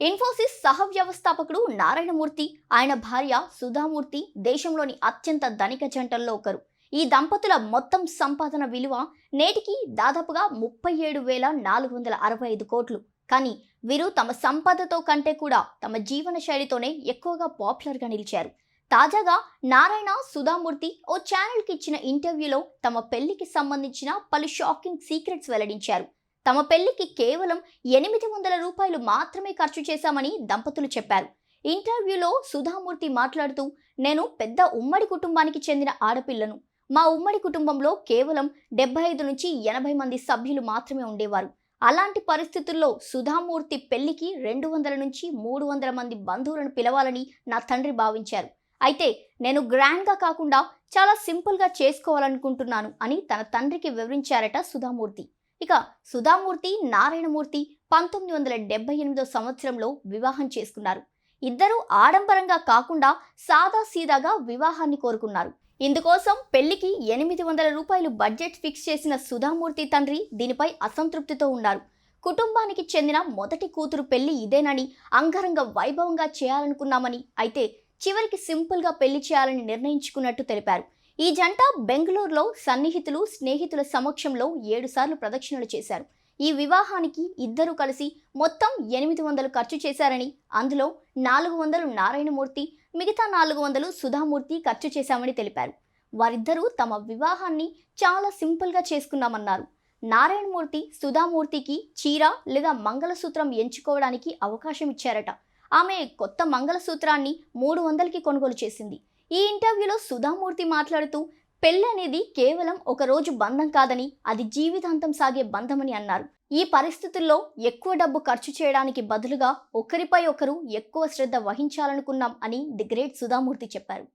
ఇన్ఫోసిస్ సహ వ్యవస్థాపకుడు నారాయణమూర్తి ఆయన భార్య సుధామూర్తి దేశంలోని అత్యంత ధనిక జంటల్లో ఒకరు. ఈ దంపతుల మొత్తం సంపాదన విలువ నేటికి దాదాపుగా ముప్పై ఏడు వేల నాలుగు వందల అరవై ఐదు కోట్లు. కానీ వీరు తమ సంపదతో కంటే కూడా తమ జీవన శైలితోనే ఎక్కువగా పాపులర్గా నిలిచారు. తాజాగా నారాయణ సుధామూర్తి ఓ ఛానల్కి ఇచ్చిన ఇంటర్వ్యూలో తమ పెళ్ళికి సంబంధించిన పలు షాకింగ్ సీక్రెట్స్ వెల్లడించారు. తమ పెళ్ళికి కేవలం ఎనిమిది వందల రూపాయలు మాత్రమే ఖర్చు చేశామని దంపతులు చెప్పారు. ఇంటర్వ్యూలో సుధామూర్తి మాట్లాడుతూ నేను పెద్ద ఉమ్మడి కుటుంబానికి చెందిన ఆడపిల్లను. మా ఉమ్మడి కుటుంబంలో కేవలం డెబ్బై ఐదు నుంచి ఎనభై మంది సభ్యులు మాత్రమే ఉండేవారు. అలాంటి పరిస్థితుల్లో సుధామూర్తి పెళ్ళికి రెండు వందల నుంచి మూడు వందల మంది బంధువులను పిలవాలని నా తండ్రి భావించారు. అయితే నేను గ్రాండ్గా కాకుండా చాలా సింపుల్గా చేసుకోవాలనుకుంటున్నాను అని తన తండ్రికి వివరించారట సుధామూర్తి. ఇక సుధామూర్తి నారాయణమూర్తి పంతొమ్మిది వందల డెబ్బై ఎనిమిదో సంవత్సరంలో వివాహం చేసుకున్నారు. ఇద్దరూ ఆడంబరంగా కాకుండా సాదా సీదాగా వివాహాన్ని కోరుకున్నారు. ఇందుకోసం పెళ్ళికి ఎనిమిది వందల రూపాయలు బడ్జెట్ ఫిక్స్ చేసిన సుధామూర్తి తండ్రి దీనిపై అసంతృప్తితో ఉన్నారు. కుటుంబానికి చెందిన మొదటి కూతురు పెళ్ళి ఇదేనని అంగరంగ వైభవంగా చేయాలనుకున్నామని అయితే చివరికి సింపుల్గా పెళ్ళి చేయాలని నిర్ణయించుకున్నట్టు తెలిపారు. ఈ జంట బెంగళూరులో సన్నిహితులు స్నేహితుల సమక్షంలో ఏడుసార్లు ప్రదక్షిణలు చేశారు. ఈ వివాహానికి ఇద్దరు కలిసి మొత్తం ఎనిమిది వందలు ఖర్చు చేశారని అందులో నాలుగు వందలు నారాయణమూర్తి మిగతా నాలుగు వందలు సుధామూర్తి ఖర్చు చేశామని తెలిపారు. వారిద్దరూ తమ వివాహాన్ని చాలా సింపుల్గా చేసుకున్నామన్నారు. నారాయణమూర్తి సుధామూర్తికి చీర లేదా మంగళసూత్రం ఎంచుకోవడానికి అవకాశం ఇచ్చారట. ఆమె కొత్త మంగళసూత్రాన్ని మూడు వందలకి కొనుగోలు చేసింది. ఈ ఇంటర్వ్యూలో సుధామూర్తి మాట్లాడుతూ పెళ్ళి అనేది కేవలం ఒక రోజు బంధం కాదని అది జీవితాంతం సాగే బంధమని అన్నారు. ఈ పరిస్థితుల్లో ఎక్కువ డబ్బు ఖర్చు చేయడానికి బదులుగా ఒకరిపై ఒకరు ఎక్కువ శ్రద్ధ వహించాలనుకున్నాం అని ది గ్రేట్ సుధామూర్తి చెప్పారు.